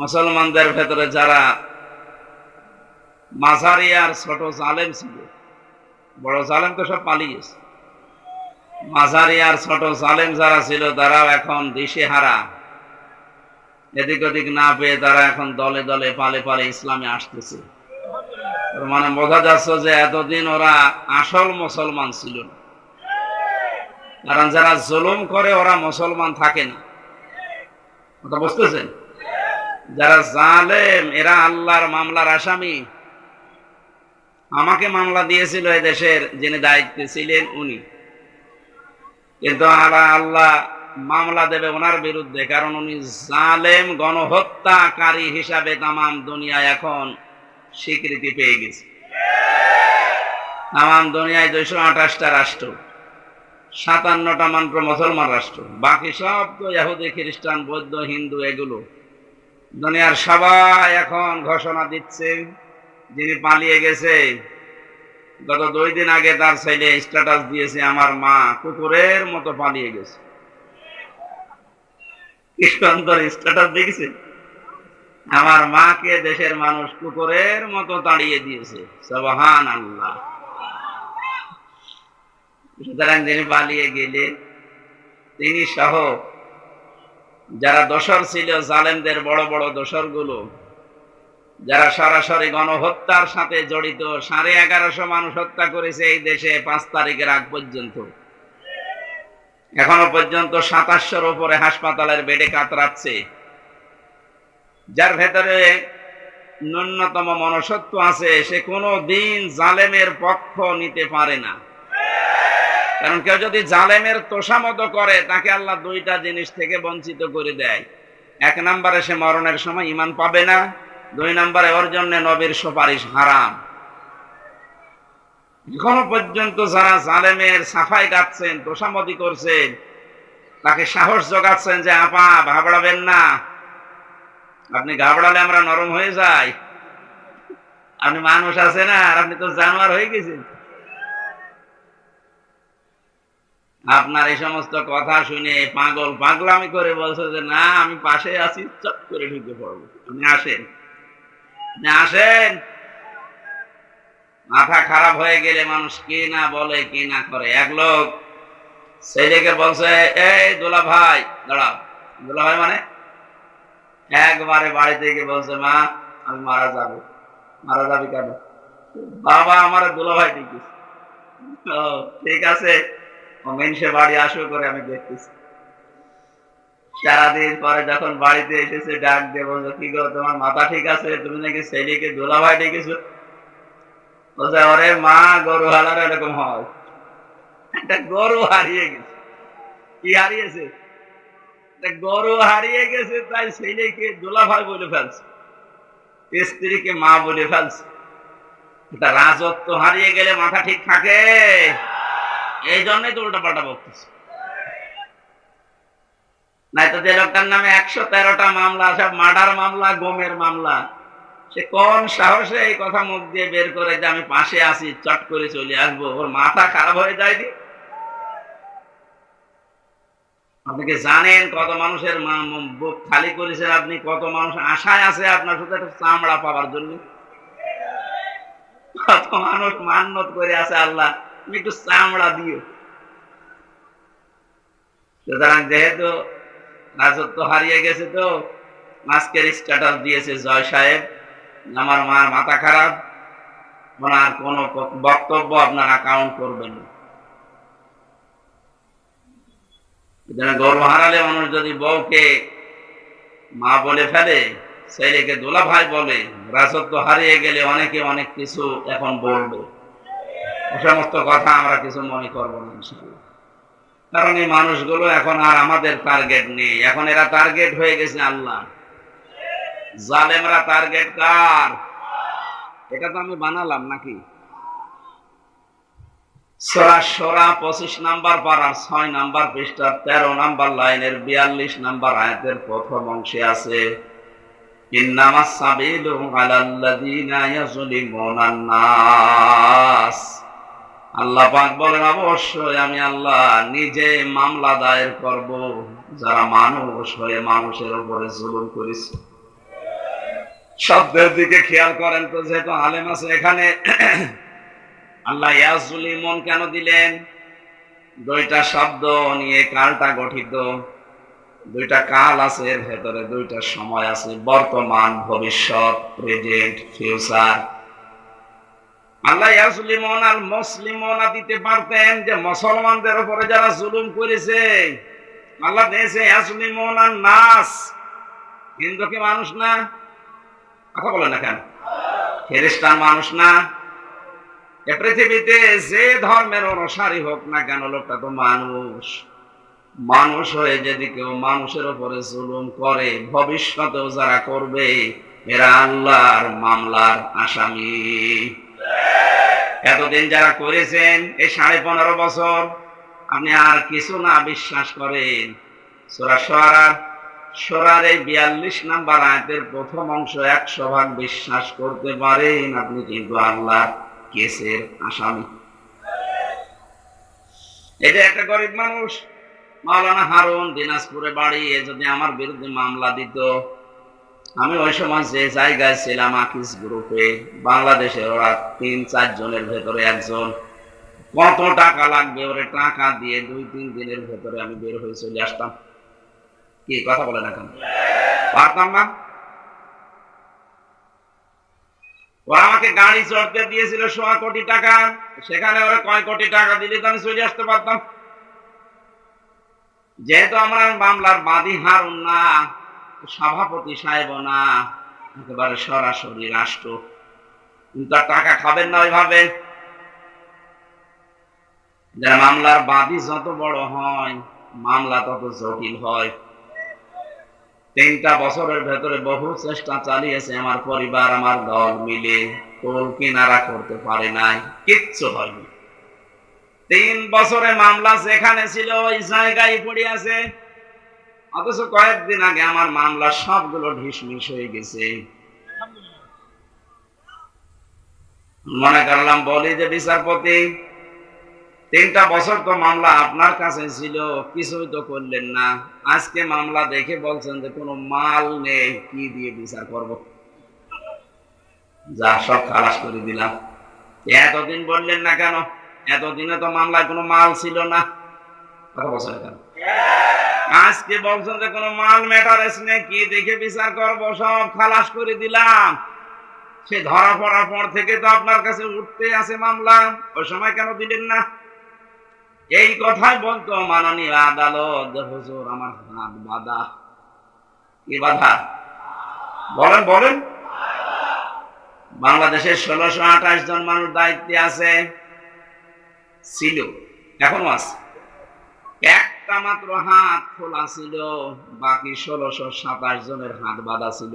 মুসলমানদের ভেতরে যারা মাঝারি আর ছোট জালেম ছিল, বড় জালেম তো সব পালিয়েছে মাঝারি আর ছোট জালেম যারা ছিল, তারাও এখন দিশে হারা এদিক ওদিক না পেয়ে তারা এখন দলে দলে পালে পালে ইসলামে আসতেছে। মানে বোঝা যাচ্ছে যে এতদিন ওরা আসল মুসলমান ছিল না। কারণ যারা জুলুম করে, ওরা মুসলমান থাকে না। বুঝতেছেন? যারা জালেম, এরা আল্লাহর মামলার আসামি। আমাকে মামলা দিয়েছিল এই দেশের যিনি দায়িত্বে ছিলেন উনি। কিন্তু আল্লাহ মামলা দেবে ওনার বিরুদ্ধে, কারণ উনি জালেম, গণহত্যাকারী হিসাবে তামাম দুনিয়া এখন স্বীকৃতি পেয়ে গেছে। তামাম দুনিয়ায় দুইশো আঠাশটা রাষ্ট্র, সাতান্নটা মাত্র মুসলমান রাষ্ট্র, বাকি সব তো ইহুদি, খ্রিস্টান, বৌদ্ধ, হিন্দু, এগুলো দুনিয়ার সবাই এখন ঘোষণা দিচ্ছে, যিনি পালিয়ে গেছে। গত দুই দিন আগে তার ছেলে স্ট্যাটাস দিয়েছে, আমার মা কুকুরের মতো পালিয়ে গেছে। স্ট্যাটাস দেখেছে? আমার মাকে দেশের মানুষ কুকুরের মতো তাড়িয়ে দিয়েছে। সবহান আল্লাহ সুতরাং যিনি পালিয়ে গেলে, তিনি সহ যারা দোসর ছিল, জালেমদের বড় বড় দোসরগুলো যারা সরাসরি গণহত্যার সাথে জড়িত, সাড়ে এগারোশো মানুষ হত্যা করেছে এই দেশে পাঁচ তারিখের আগ পর্যন্ত। এখনও পর্যন্ত সাতাশশোর উপরে হাসপাতালের বেডে কাতরাচ্ছে। যার ভেতরে ন্যূনতম মনসত্ব আছে, সে কোনো দিন জালেমের পক্ষ নিতে পারে না। কারণ কেউ যদি জালেমের তোষামত করে, তাকে আল্লাহ দুইটা জিনিস থেকে বঞ্চিত করে দেয়। এক নম্বরে সে মরণের সময় ইমান পাবে না, দুই নম্বরে ওর জন্য নবীর সুপারিশ হারাম। এখনও পর্যন্ত যারা জালেমের সাফাই গাচ্ছেন তোষামতি করছেন, তাকে সাহস জোগাচ্ছেন যে, আপা ভাবড়াবেন না। আপনি ঘাবড়ালে আমরা নরম হয়ে যাই। আপনি মানুষ আছে না আর আপনি তো জানোয়ার হয়ে গেছেন। আপনার এই সমস্ত কথা শুনে পাগল পাগলামি করে বলছে যে, না, আমি পাশে আছি, চট করে ঢুকে পড়ব। আপনি আসেন। আসেন। মাথা খারাপ হয়ে গেলে মানুষ কি না বলে, কি না করে। এক লোক ছেলেকে বলছে, এই দোলা ভাই, দাঁড়াও। দোলা ভাই মানে? একবারে বাড়ি থেকে বলছে, মা, আমি মারা যাব। মারা যাবি কেন? বাবা আমার দোলা ভাই ঠিক ঠিক আছে। বাড়ি আসো করে আমি দেখতেছি। সারাদিন পরে যখন বাড়িতে এসেছে, ডাক বলছো কি তোমার মাথা ঠিক আছে? তুমি নাকি ডেকেছো? মা, গরু হালার এরকম হয়। একটা গরু হারিয়ে গেছে। কি হারিয়েছে? গরু হারিয়ে গেছে, তাই বলে ফেলছে। স্ত্রীকে মা বলে ফেলছে। রাজত্ব হারিয়ে গেলে মাথা ঠিক থাকে। এই জন্যই তো বকতেছে। নাই তো যে লোকটার নামে একশো তেরোটা মামলা, সব মার্ডার মামলা, গোমের মামলা। সে কোন সাহসে এই কথা মুখ দিয়ে বের করে যে আমি পাশে আসি চট করে চলে আসব? ওর মাথা খারাপ হয়ে যায়নি? আপনি কি জানেন কত মানুষের বুক খালি করেছেন আপনি? কত মানুষ আশায় আছে আপনার শুধু একটা চামড়া পাওয়ার জন্য? কত মানুষ মান্নত করে আছে আল্লাহ? তুমি একটু চামড়া দিও। সুতরাং যেহেতু রাজত্ব হারিয়ে গেছে তো আজকের স্ট্যাটাস দিয়েছে জয় সাহেব। আমার মার মাথা খারাপ। ওনার বক্তব্য করবেন গর্ব হারালে মানুষ যদি বউকে মা বলে ফেলে, ছেলেকে দোলা ভাই বলে, রাজত্ব হারিয়ে গেলে অনেকে অনেক কিছু এখন বলবে। সমস্ত কথা আমরা কিছু মনে করব না কারণ এই মানুষগুলো এখন আর আমাদের টার্গেট নেই। এখন এরা টার্গেট হয়ে গেছে আল্লাহ। জালেমরা টার্গেট কার? এটা তো আমি বানালাম নাকি? পঁচিশ নাম্বার পাড়ার ছয় নাম্বার পৃষ্ঠার তেরো নাম্বার লাইনের বিয়াল্লিশ নাম্বার আয়াতের প্রথম অংশে আছে ইন্নামা সাবিলু আল্লাহ পাক বলেন, অবশ্যই আমি আল্লাহ নিজে মামলা দায়ের করব। যারা মানুষ হয়ে মানুষের উপরে জুলুম করেছে। শব্দের দিকে খেয়াল করেন তো, যেহেতু আলেম আছে এখানে। আল্লাহ ইয়াজুলিমন কেন দিলেন? দুইটা শব্দ নিয়ে কালটা গঠিত। দুইটা কাল আছে, এর ভেতরে দুইটা সময় আছে। বর্তমান, ভবিষ্যৎ, প্রেজেন্ট, ফিউচার। আল্লাহ ইয়াসলিমন আর মুসলিমনা দিতে পারতেন যে মুসলমানদের উপরে যারা জুলুম করেছে। আল্লাহ দিয়েছে ইয়াসলিমন আর নাস। হিন্দু কি মানুষ না? কথা বলে না কেন? খ্রিস্টান মানুষ না? এ পৃথিবীতে যে ধর্মের অনুসারী হোক না কেন, লোকটা তো মানুষ। মানুষ হয়ে যদি কেউ মানুষের উপরে জুলুম করে, ভবিষ্যতেও যারা করবে, এরা আল্লাহর মামলার আসামি। এতদিন যারা করেছেন, এই সাড়ে পনেরো বছর, আপনি আর কিছু না বিশ্বাস করেন। সোরা সোয়ারার সোরার এই বিয়াল্লিশ নাম্বার আয়াতের প্রথম অংশ একশো ভাগ বিশ্বাস করতে পারেন আপনি, কিন্তু আল্লাহ কেসের আসামি। এটা একটা গরিব মানুষ, মাওলানা হারুন দিনাজপুরে বাড়ি যদি আমার বিরুদ্ধে মামলা দিত আমি ওই সময় যে জায়গায় ছিলাম আকিস গ্রুপে, বাংলাদেশের ওরা তিন, চার জনের ভেতরে একজন। কত টাকা লাগবে ওরে টাকা দিয়ে দুই, তিন দিনের ভেতরে আমি বের হয়ে চলে আসতাম। কি, কথা বলে না কেন? পারতাম না? ওরা আমাকে গাড়ি চড়তে দিয়েছিল সোয়া কোটি টাকা। সেখানে ওরা কয় কোটি টাকা দিলে তো আমি চলে আসতে পারতাম। যেহেতু আমার মামলার বাদী হারুন না সভাপতি সাহেব না, একেবারে সরাসরি রাষ্ট্র। কিন্তু আর টাকা খাবেন না ওইভাবে। যারা মামলার বাদী যত বড় হয়, মামলা তত জটিল হয়। তিনটা বছরের ভেতরে বহু চেষ্টা চালিয়েছে আমার পরিবার, আমার দল মিলে। কোল কিনারা করতে পারে নাই, কিচ্ছু হয়নি। তিন বছরে মামলা যেখানে ছিল, ওই জায়গায় পড়ে আছে অথচ কয়েকদিন আগে আমার মামলা সবগুলো ঢিসমিস হয়ে গেছে। মনে করলাম, বলি যে বিচারপতি, তিনটা বছর তো মামলা আপনার কাছে ছিল, কিছুই তো করলেন না। আজকে মামলা দেখে বলছেন যে কোনো মাল নেই, কি দিয়ে বিচার করব? যা সব খালাস করে দিলাম। এতদিন বললেন না কেন? এতদিনে তো মামলায় কোনো মাল ছিল না। কথা বলছেন কেন আজকে বলছেন যে কোনো মাল ম্যাটারেস নেই, কি দেখে বিচার করব? সব খালাস করে দিলাম। সে ধরা পড়ার পর থেকে তো আপনার কাছে উঠতে আছে মামলা। ওই সময় কেন দিলেন না? এই কথাই বলতো মাননীয় আদালত, হুজুর আমার হাত বাধা। কি বাধা? বলেন বলেন। বাংলাদেশের ষোলোশো আঠাশ জন মানুষ দায়িত্বে আছে। ছিল, এখনও আছে। একটা মাত্র হাত খোলা ছিল বাকি ষোলোশো সাতাশ জনের হাত বাঁধা ছিল।